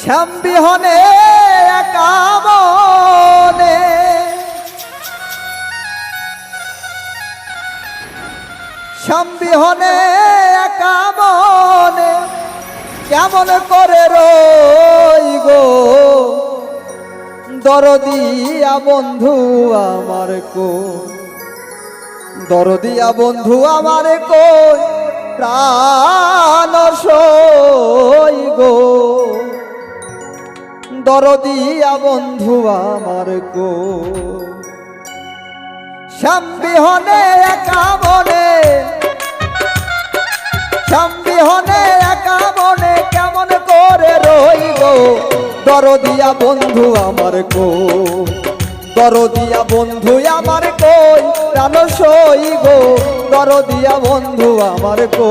শ্যামবিহনে একা মনে। শ্যামবিহনে একা মনে, কেমন করে রই দরদিয়া বন্ধু আমার কো দরদিয়া বন্ধু আমার কো প্রাণ সই গো। দরদিয়া বন্ধু আমার গো। শ্যামবিহনে একা মনে শ্যামবিহনে একা মনে কেমন করে রই দরদিয়া বন্ধু আমার গো দরদিয়া বন্ধু আমার কই প্রাণ সই গো দরদিয়া বন্ধু আমার কো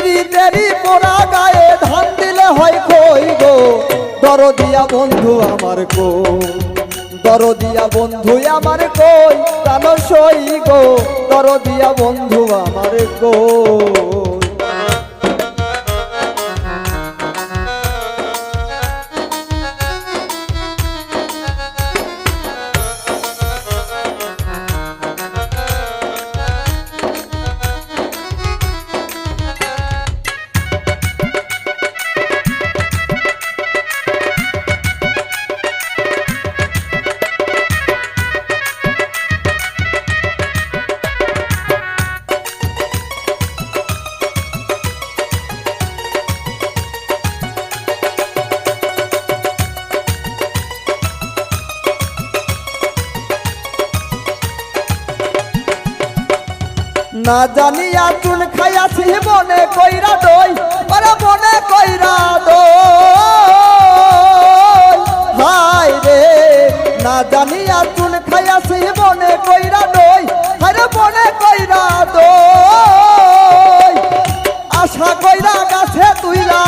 পিড়িতেরি পোড়া গায়ে ধান দিলে হয় কই গো। দরদিয়া বন্ধু আমার গো দরদিয়া বন্ধু আমার কই, প্রাণ সই গো। দরদিয়া বন্ধু আমার কো না জানিয়া চুন খাইয়াছি মনে কইরা দই ওরে মনে কইরা দই। হাই রে, না জানিয়া চুন খাইয়াছি মনে কইরা দই, আরে মনে কইরা দই। আশা কইরা গাছে তুইলা,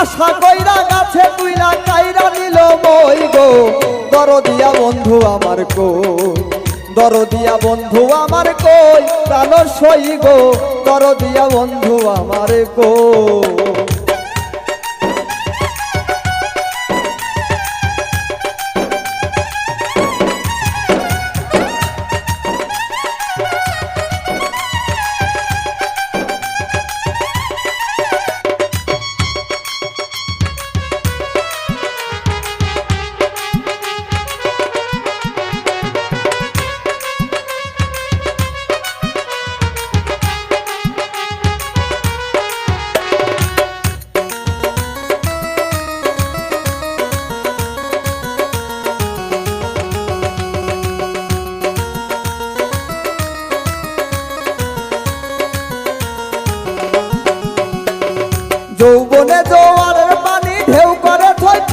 আশা কইরা গাছে তুইলা, কাইরা নিল মই গো। দর দিয়া বন্ধু আমার কো দরদিয়া বন্ধু আমার কই প্রাণ সই গো। দরদিয়া বন্ধু আমার কো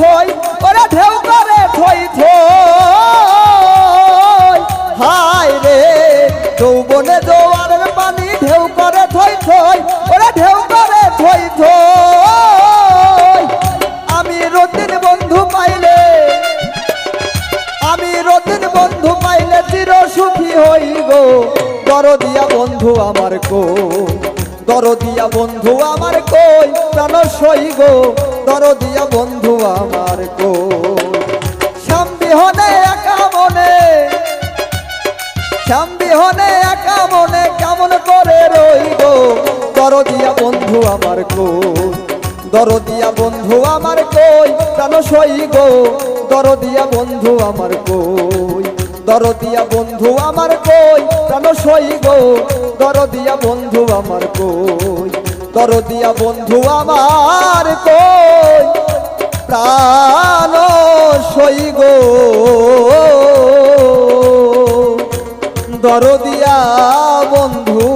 থই ওরে ঢেউ করে থই থই হাই রে, যৌবনে জোয়ারের পানি ঢেউ করে থই থই। ওরে ঢেউ করে থই থই। আমি রতিন বন্ধু পাইলে, আমি রতিন বন্ধু পাইলে চির সুখী হই গো। দরদিয়া বন্ধু আমার কো। দরদিয়া বন্ধু আমার কই? প্রাণ সই গো, দরদিয়া বন্ধু আমার কই? শ্যাম বিহনে একা মনে শ্যাম বিহনে একা মনে কেমন করে রই গো? দরদিয়া বন্ধু আমার কই? দরদিয়া বন্ধু আমার কই? প্রাণ সই গো, দরদিয়া বন্ধু আমার কই? দরদিয়া বন্ধু আমার কই? প্রাণ সই গো দরদিয়া বন্ধু আমার কই দরদিয়া বন্ধু আমার কই প্রাণ সই গো। দরদিয়া বন্ধু